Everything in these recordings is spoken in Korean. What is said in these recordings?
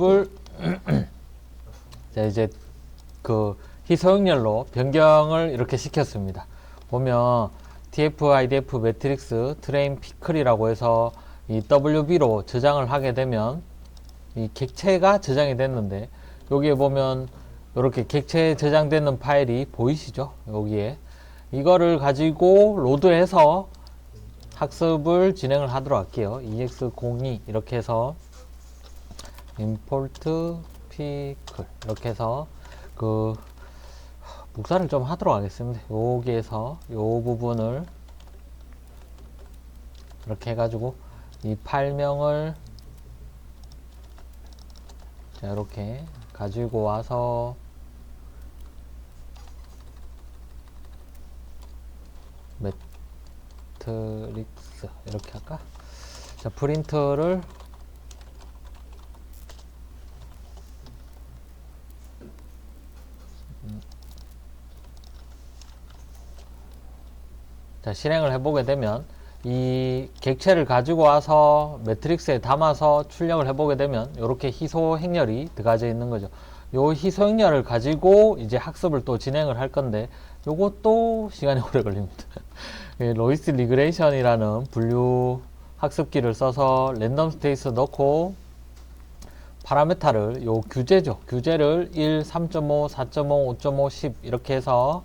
을 자, 이제 그 희소용렬로 변경을 이렇게 시켰습니다. 보면 TF, IDF 매트릭스 트레인 피클이라고 해서 이 WB로 저장을 하게 되면 이 객체가 저장이 됐는데 여기에 보면 이렇게 객체에 저장되는 파일이 보이시죠? 여기에 이거를 가지고 로드해서 학습을 진행을 하도록 할게요. EX02 이렇게 해서 임포트 피클 이렇게 해서 그 묵사를 좀 하도록 하겠습니다. 여기에서 요 부분을 이렇게 해가지고 이 파일명을 자 이렇게 가지고 와서 매트릭스 이렇게 할까? 자 프린트를 자, 실행을 해보게 되면 이 객체를 가지고 와서 매트릭스에 담아서 출력을 해보게 되면 이렇게 희소 행렬이 들어가져 있는 거죠. 요 희소 행렬을 가지고 이제 학습을 또 진행을 할 건데 요것도 시간이 오래 걸립니다. 예, 로이스 리그레이션이라는 분류 학습기를 써서 랜덤 스테이스 넣고 파라메타를 요 규제죠. 규제를 1, 3.5, 4.5, 5.5, 10 이렇게 해서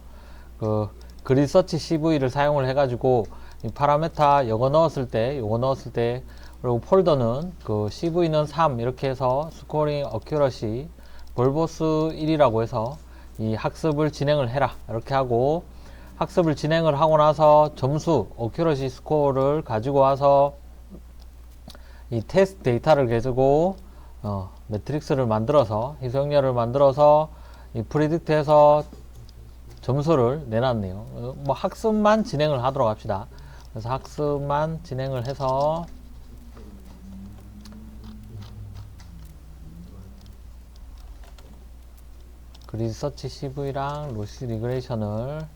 그 그리서치 CV를 사용을 해가지고 이 파라메타 요거 넣었을 때 요거 넣었을 때 그리고 폴더는 그 CV는 3 이렇게 해서 스코링 어큐러시 볼보스 1이라고 해서 이 학습을 진행을 해라 이렇게 하고 학습을 진행을 하고 나서 점수 어큐러시 스코어를 가지고 와서 이 테스트 데이터를 가지고 어, 매트릭스를 만들어서 희소형렬을 만들어서 이 프리딕트해서 점수를 내놨네요. 어, 뭐 학습만 진행을 하도록 합시다. 그래서 학습만 진행을 해서 그 리서치 CV랑 로시 리그레이션을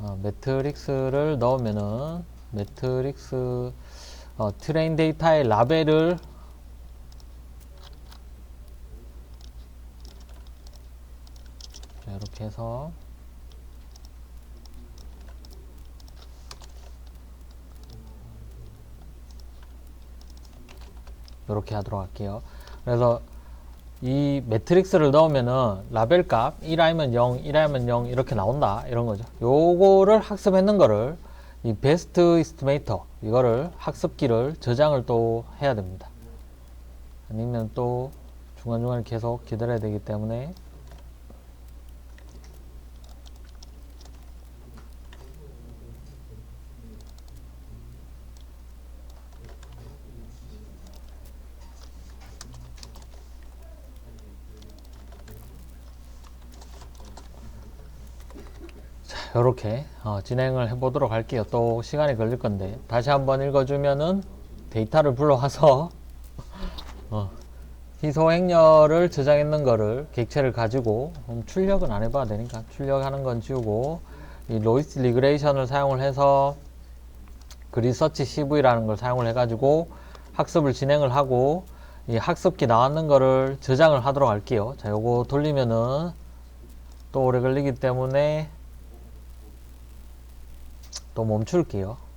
어, 매트릭스를 넣으면은 매트릭스 어, 트레인 데이터의 라벨을 자, 이렇게 해서 이렇게 하도록 할게요. 그래서 이 매트릭스를 넣으면은 라벨 값 1하면 0, 1하면 0 이렇게 나온다 이런 거죠. 요거를 학습했는 거를 이 베스트 이스티메이터 이거를 학습기를 저장을 또 해야 됩니다. 아니면 또 중간중간 계속 기다려야 되기 때문에 이렇게 어, 진행을 해보도록 할게요. 또 시간이 걸릴 건데 다시 한번 읽어주면은 데이터를 불러와서 어, 희소 행렬을 저장했는 거를 객체를 가지고 음, 출력은 안 해봐야 되니까 출력하는 건 지우고 이 로이스 리그레이션을 사용을 해서 그리서치 CV라는 걸 사용을 해가지고 학습을 진행을 하고 이 학습기 나왔는 거를 저장을 하도록 할게요. 자, 요거 돌리면은 또 오래 걸리기 때문에 또 멈출게요.